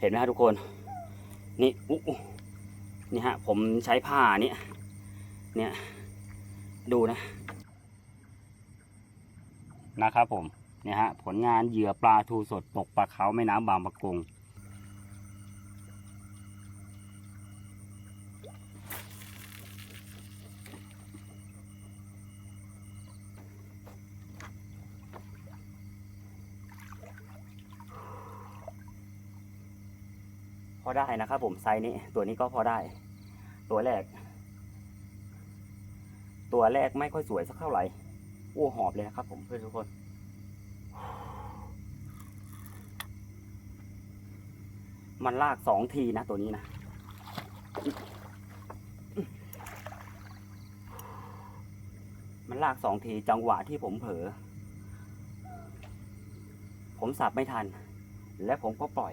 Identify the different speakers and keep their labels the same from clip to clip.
Speaker 1: เห็นไหมฮะทุกคน นี่อู้นี่ฮะ ผมใช้ผ้าเนี่ยเนี่ย ดูนะ นะครับผม เนี่ยฮะ ผลงานเหยื่อปลาทูสดตกปลาเขาแม่น้ำบางปะกง พอได้นะครับผมไซส์นี้ตัวนี้ก็พอได้ ตัวแรก ตัวแรกไม่ค่อยสวยสักเท่าไหร่อ้หอบเลยนะครับผมเพื่อนทุกคน มันลากสองทีนะตัวนี้นะมันลากสองทีจังหวะที่ผมเผลอ ผมสับไม่ทัน และผมก็ปล่อย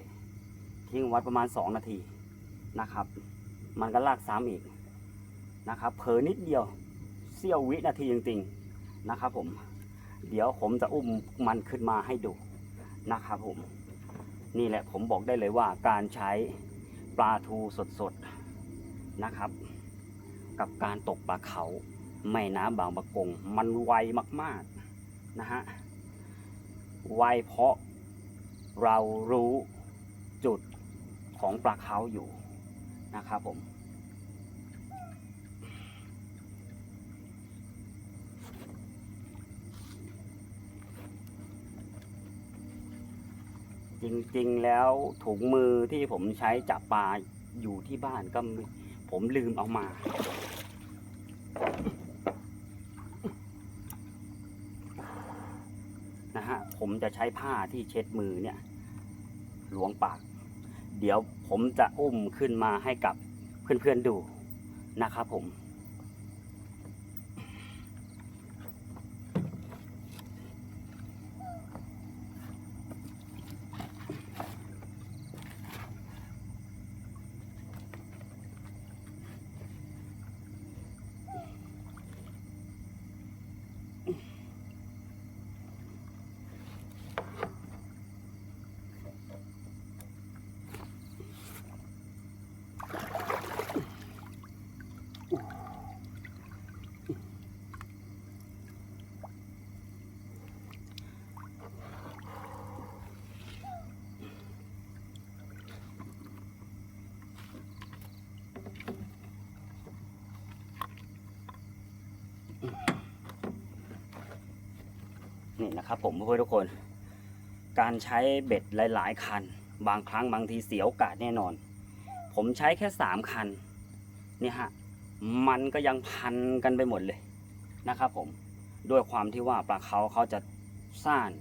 Speaker 1: ทิ้งไว้ประมาณ 2 นาทีนะครับ มันก็ลากซ้ำอีกนะครับเผลอนิดเดียวเสี้ยววินาทีจริงๆนะครับผม เดี๋ยวผมจะอุ้มมันขึ้นมาให้ดูนะครับผม นี่แหละผมบอกได้เลยว่าการใช้ปลาทูสดๆนะครับ กับการตกปลาเขาแม่น้ำบางปะกง มันไวมากๆนะฮะไวเพราะเรารู้จุด ของปลาเขาอยู่นะครับผม จริงๆแล้วถุงมือที่ผมใช้จับปลาอยู่ที่บ้านก็ผมลืมเอามานะฮะผมจะใช้ผ้าที่เช็ดมือเนี่ยหลวงปาก เดี๋ยวผมจะอุ้มขึ้นมาให้กับเพื่อนๆดูนะครับผม นี่นะครับผมเพื่อนทุกคน การใช้เบ็ดหลาย ๆ คัน บางครั้งบางทีเสียโอกาสแน่นอน ผมใช้แค่สามคันนี่ฮะมันก็ยังพันกันไปหมดเลยนะครับผมด้วยความที่ว่าปลาเขาเขาจะซ่าน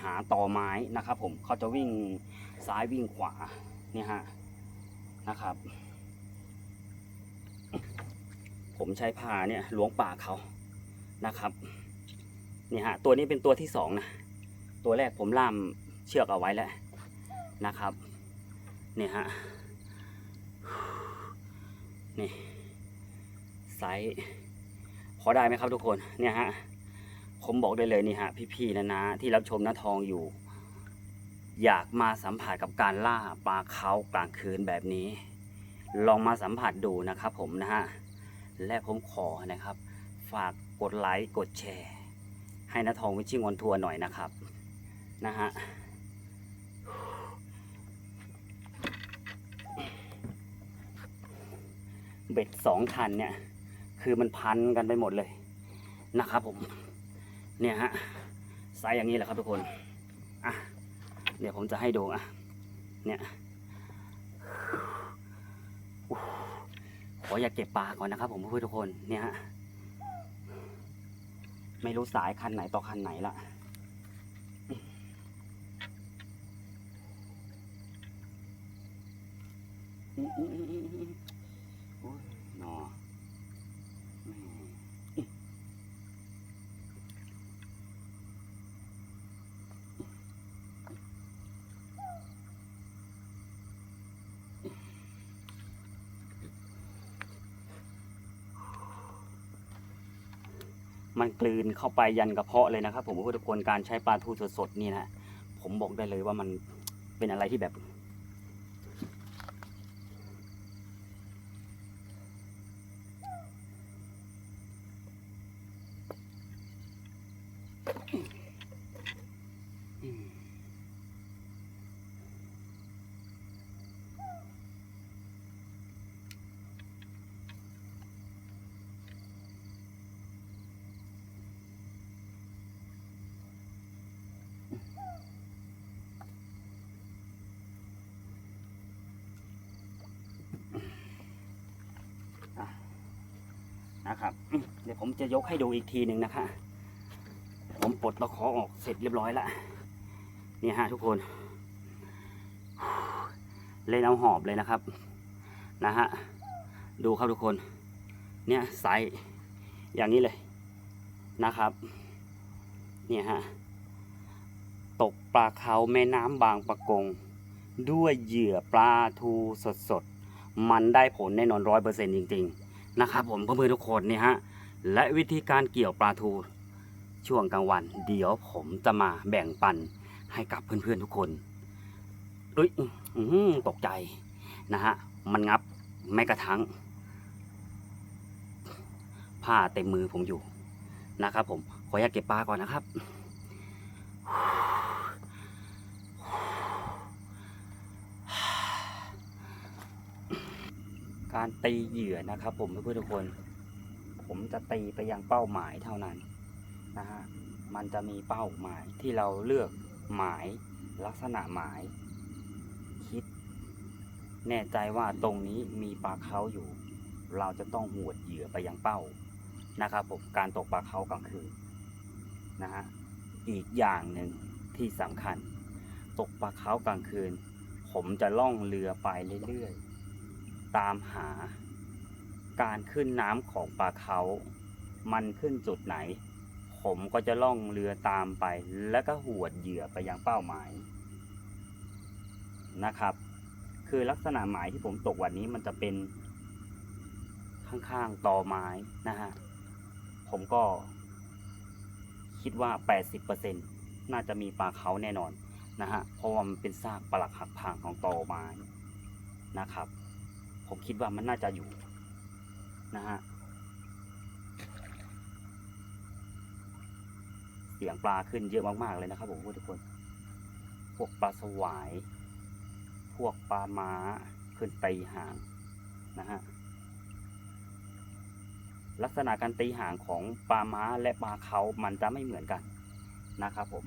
Speaker 1: หาต่อไม้นะครับ ผมเขาจะวิ่งซ้ายวิ่งขวาเนี่ยฮะนะครับ ผมใช้ผ้าเนี่ยล้วงปากเขานะครับ นี่ยฮะตัวนี้เป็นตัวที่สองนะตัวแรกผมล่ามเชือกเอาไว้แล้วนะครับเนี่ยฮะนี่ไซส์พอได้ไหมครับทุกคนเนี่ยฮะผมบอกได้เลยนี่ฮะพี่ๆนะนะที่รับชมหน้าทองอยู่ อยากมาสัมผัสกับการล่าปลาเขากลางคืนแบบนี้ ลองมาสัมผัสดูนะครับผมนะฮะและผมขอนะครับ ฝากกดไลค์กดแชร์ ให้นาทองวิชิงวนทัวร์หน่อยนะครับนะฮะเบ็ดสองคันเนี่ย คือมันพันกันไปหมดเลยนะครับผมเนี่ยฮะไซส์อย่างนี้แหละครับทุกคนอะเดี๋ยวผมจะให้ดูอะเนี่ยขออย่าเก็บปลาก่อนนะครับผมเพื่อนทุกคนเนี่ยฮะ ไม่รู้สายคันไหนต่อคันไหนละอืมอืมอืมอืมอืมโอ้ยหนอแม่ มันกลืนเข้าไปยันกระเพาะเลยนะครับ ผมทุกคนการใช้ปลาทูสดๆนี่นะผมบอกได้เลยว่ามันเป็นอะไรที่แบบ นะครับ เดี๋ยวผมจะยกให้ดูอีกทีหนึ่งนะคะ ผมปลดตะขอออกเสร็จเรียบร้อยแล้วนี่ฮะทุกคน เล่นเอาหอบเลยนะครับ นะฮะ ดูครับทุกคน เนี่ยไซส์อย่างนี้เลยนะครับ เนี่ยฮะ ตกปลาเขาแม่น้ำบางปะกง ด้วยเหยื่อปลาทูสดๆ มันได้ผลแน่นอนร้อยเปอร์เซ็นต์จริง ๆ นะครับผมเพื่อนๆทุกคนนี่ฮะและวิธีการเกี่ยวปลาทูช่วงกลางวัน เดี๋ยวผมจะมาแบ่งปันให้กับเพื่อนๆทุกคนเอ้ยตกใจนะฮะมันงับแม้กระทั่งผ้าเต็มมือผมอยู่นะครับผมขออยากเก็บปลาก่อนนะครับ การตีเหยื่อนะครับ ผมเพื่อนทุกคน ผมจะตีไปยังเป้าหมายเท่านั้นนะฮะมันจะมีเป้าหมายที่เราเลือกหมายลักษณะหมาย คิด แน่ใจว่าตรงนี้มีปลาเขาอยู่ เราจะต้องหวดเหยื่อไปยังเป้านะครับผมการตกปลาเขากลางคืนนะฮะอีกอย่างหนึ่งที่สำคัญ ตกปลาเขากลางคืน ผมจะล่องเรือไปเรื่อยๆ ตามหา การขึ้นน้ำของปลาเขามันขึ้นจุดไหน ผมก็จะล่องเรือตามไป แล้วก็หวดเหยื่อไปยังเป้าหมายนะครับ คือลักษณะหมายที่ผมตกวันนี้มันจะเป็นข้างๆตอไม้นะฮะ ผมก็คิดว่า 80%น่าจะมีปลาเขาแน่นอนนะฮะ เพราะว่ามันเป็นซากปลักหักพังของตอไม้นะครับ ผมคิดว่ามันน่าจะอยู่นะฮะเสียงปลาขึ้นเยอะมากๆเลยนะครับผมทุกคน พวกปลาสวาย พวกปลาม้าขึ้นตีหางนะฮะลักษณะการตีหางของปลาม้าและปลาเขามันจะไม่เหมือนกันนะครับผม